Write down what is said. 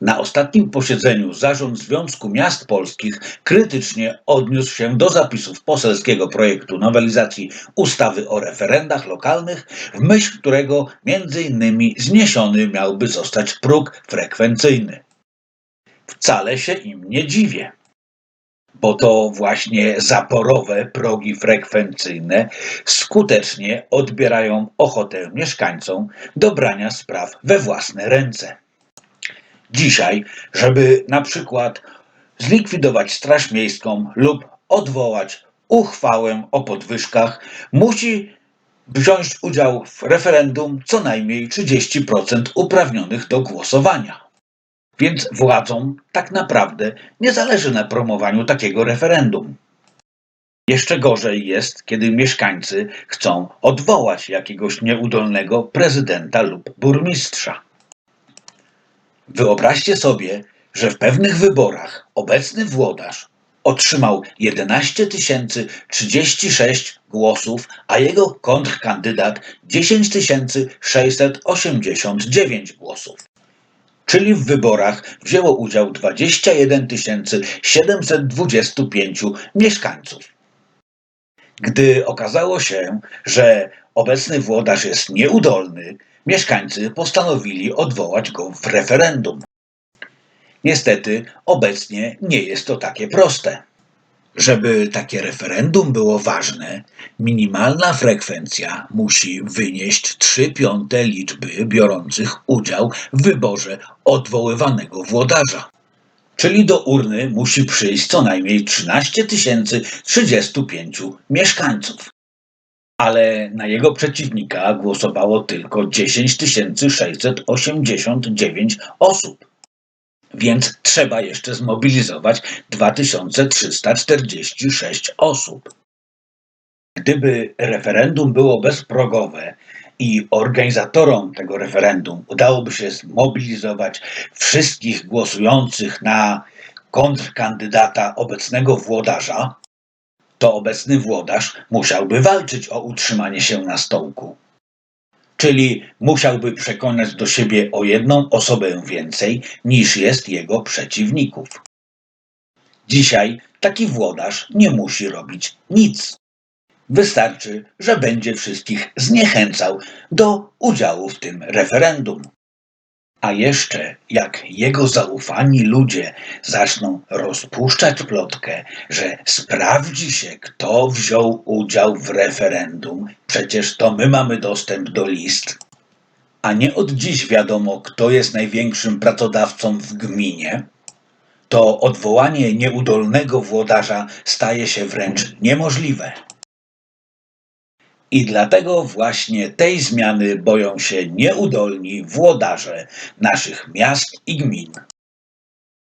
Na ostatnim posiedzeniu Zarząd Związku Miast Polskich krytycznie odniósł się do zapisów poselskiego projektu nowelizacji ustawy o referendach lokalnych, w myśl którego m.in. zniesiony miałby zostać próg frekwencyjny. Wcale się im nie dziwię, bo to właśnie zaporowe progi frekwencyjne skutecznie odbierają ochotę mieszkańcom do brania spraw we własne ręce. Dzisiaj, żeby na przykład zlikwidować Straż Miejską lub odwołać uchwałę o podwyżkach, musi wziąć udział w referendum co najmniej 30% uprawnionych do głosowania. Więc władzom tak naprawdę nie zależy na promowaniu takiego referendum. Jeszcze gorzej jest, kiedy mieszkańcy chcą odwołać jakiegoś nieudolnego prezydenta lub burmistrza. Wyobraźcie sobie, że w pewnych wyborach obecny włodarz otrzymał 11 036 głosów, a jego kontrkandydat 10 689 głosów. Czyli w wyborach wzięło udział 21 725 mieszkańców. Gdy okazało się, że obecny włodarz jest nieudolny, mieszkańcy postanowili odwołać go w referendum. Niestety, obecnie nie jest to takie proste. Żeby takie referendum było ważne, minimalna frekwencja musi wynieść 3 piąte liczby biorących udział w wyborze odwoływanego włodarza. Czyli do urny musi przyjść co najmniej 13 035 mieszkańców. Ale na jego przeciwnika głosowało tylko 10 689 osób. Więc trzeba jeszcze zmobilizować 2346 osób. Gdyby referendum było bezprogowe i organizatorom tego referendum udałoby się zmobilizować wszystkich głosujących na kontrkandydata obecnego włodarza, to obecny włodarz musiałby walczyć o utrzymanie się na stołku. Czyli musiałby przekonać do siebie o jedną osobę więcej niż jest jego przeciwników. Dzisiaj taki włodarz nie musi robić nic. Wystarczy, że będzie wszystkich zniechęcał do udziału w tym referendum. A jeszcze jak jego zaufani ludzie zaczną rozpuszczać plotkę, że sprawdzi się, kto wziął udział w referendum, przecież to my mamy dostęp do list, a nie od dziś wiadomo, kto jest największym pracodawcą w gminie, to odwołanie nieudolnego włodarza staje się wręcz niemożliwe. I dlatego właśnie tej zmiany boją się nieudolni włodarze naszych miast i gmin.